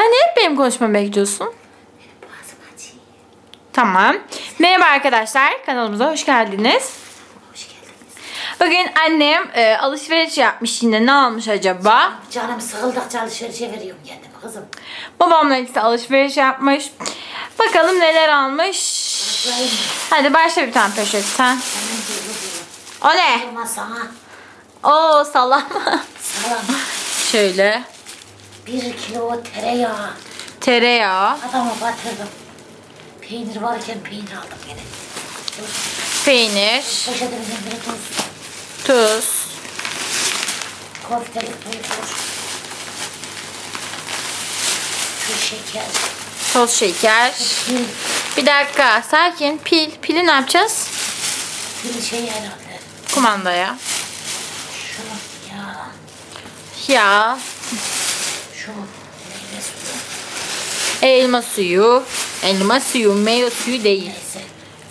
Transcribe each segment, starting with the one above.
Sen niye hep benim konuşmamı bekliyorsun? Tamam. Merhaba arkadaşlar. Kanalımıza hoş geldiniz. Hoş geldiniz. Bugün annem e, alışveriş yapmış yine. Ne almış acaba? Canım sıkıldıkça alışverişe veriyorum kendimi kızım. Babamla ikisi alışveriş yapmış. Bakalım neler almış. Hadi başla bir tane peşetten. O ne? Sana. Oo salam. Salam. Şöyle. Bir kilo tereyağı. Tereyağı. Adama batırdım. Peynir varken peynir aldım yine. Peynir. Poşetimizin biri tuz. Tuz. Koftelik bulgur. Şu şeker. Toz şeker. Pil. Bir dakika. Sakin. Pil. Pili ne yapacağız? Pil şey herhalde. Kumandaya. Şu yağ. Ya. Şu meyve suyu. Elma suyu. Elma suyu. Meyve suyu değil.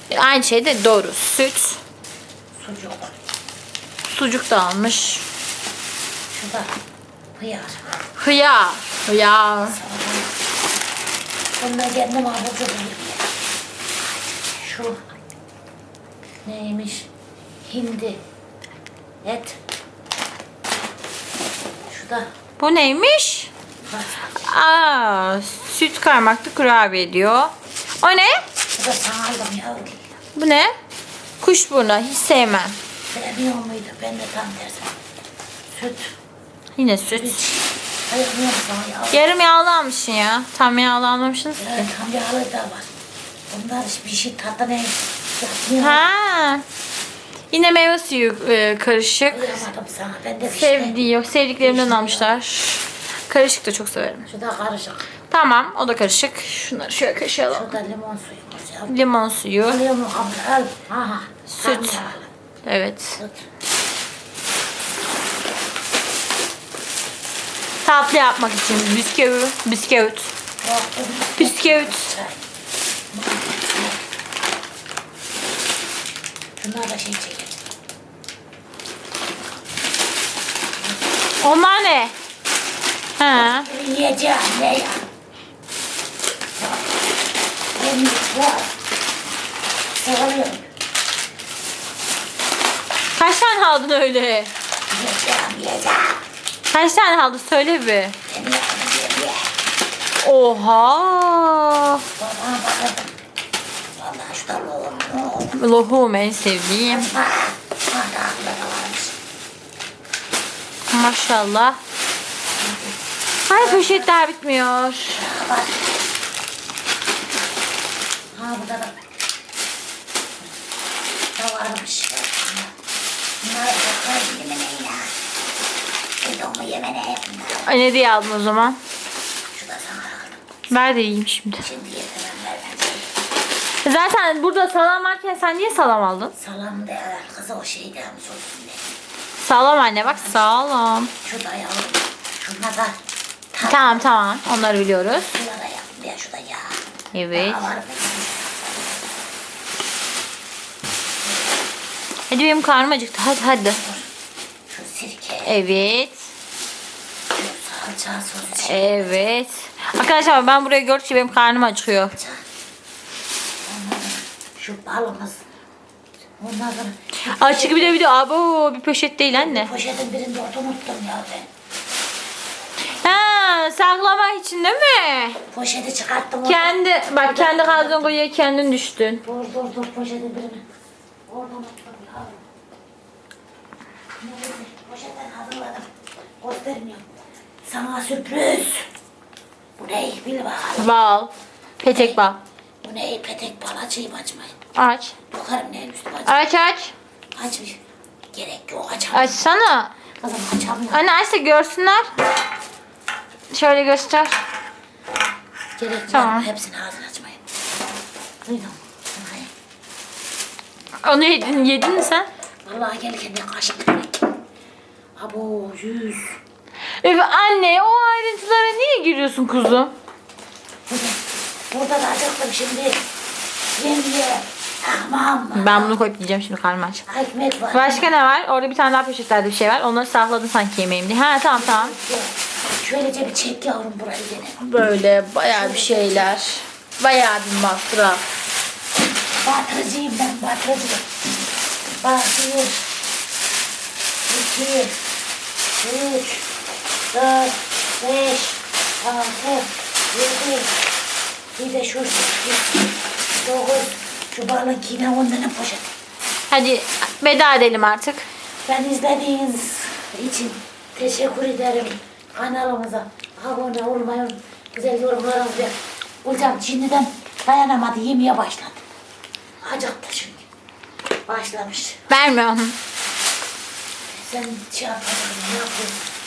Neyse. Aynı şey de doğru. Süt. Sucuk. Sucuk da almış. Şu da hıyar. Hıyar. Hıyar. Bunlar kendim buluyor. Şu neymiş? Hindi. Et. Şu da Bu neymiş? Aa, süt kaymaklı kurabiye diyor. O ne? Bu da sana aldım ya. Bu ne? Kuşburnu. Hiç sevmem. Sevmiyor muydu? Ben de tam tersi. Süt. Yine süt. Ya. Yarım yağlı almışsın ya. Tam yağlı almamışsınız ki. Evet, tam yağlı da var. Bunlar bir şey tadı ne? Ha. Yine meyve suyu e, karışık. İşte. Sevdiği, sevdiklerimden almışlar. Karışık da çok severim. Şu da karışık. Tamam, o da karışık. Şunları şöyle kaşıyalım. Şu da limon suyumuz ya. Limon suyu. Abla al. Aha. Süt. Evet. Süt. Tatlı yapmak için bisküvi, bisküvit. Bisküvit. Çay. Şunlar da şey çeker. Onlar ne? Ha. Yiyeceğim ne ya? Ben var. Seviyorum. Kaç tane aldın öyle? Yiyeceğim yiyeceğim. Kaç tane aldın söyle bir. Oha. Lohum en sevdiğim. Maşallah. Ay poşetler bitmiyor. Bak. Ha burada da. Da varmış. Bunlar da koy yemene ya. Mu yemene bunlar. Ay ne diye aldın o zaman? Şu da sana aldım. Ver de yiyeyim şimdi. Şimdi yetemem vermem. Zaten burada salam varken sen niye salam aldın? Salam da kızı o şeyden sorsun diye. Sağlam anne bak sağlam. Şu da yavrum. Şuna tat. Tamam tamam onları biliyoruz. Şuna da yaptım ya da yağ. Evet. Daha var benim. Hadi benim karnım acıktı hadi hadi. Şu sirke. Evet. Şu salça sosu. Evet. Arkadaşlar ben buraya gördükçe benim karnım acıkıyor. Şu balımız. Sonra. Açık bir de bir de abo bir poşet değil anne. Poşetin birinde orada unuttum ya ben. Ha saklamak için değil mi? Poşeti çıkarttım. orada. Kendi bak kendi kaldığın koyuya kendin düştün. Dur dur dur poşetin birini. Orada unuttum ya. Neyse, Poşetten hazırladım. Göstermiyorum. Sana sürpriz. Bu ne bil bakalım. Bal. Petek bal. Bu ne petek bal açayım açmayın. Aç. Bakarım ne üstüme aç. Aç aç. Aç bir. Gerek yok açamam. Açsana. Kızım açamıyorum. Anne aç da görsünler. Şöyle göster. Gerek yok. Tamam. Hepsini ağzını açmayın. Duydum. Onu yedin, yedin mi sen? Vallahi gelirken de kaşık yemek. Abo yüz. Üf anne o ayrıntılara niye giriyorsun kuzum? Burada, da acıktım şimdi. Yem ye. Aman. Ben bunu koyup yiyeceğim şimdi karnım aç. Ekmek var. Başka ne var? Orada bir tane daha poşetlerde bir şey var. Onları sakladın sanki yemeğim diye. Ha tamam tamam. Şöylece bir çek yavrum burayı gene. Böyle bayağı bir şeyler. Bayağı bir masraf. Batırıcıyım ben batırıcı. Bak bir, iki, üç, dört, beş, altı, yedi, bir de şu dokuz, şu balınkine on tane poşet. Hadi veda edelim artık. Ben izlediğiniz için teşekkür ederim. Kanalımıza abone olmayı, güzel yorumlarınızı. Hocam şimdiden dayanamadı, yemeye başladı. Acıktı çünkü. Başlamış. Vermiyorum. Sen şey yapalım, ne yapıyorsun?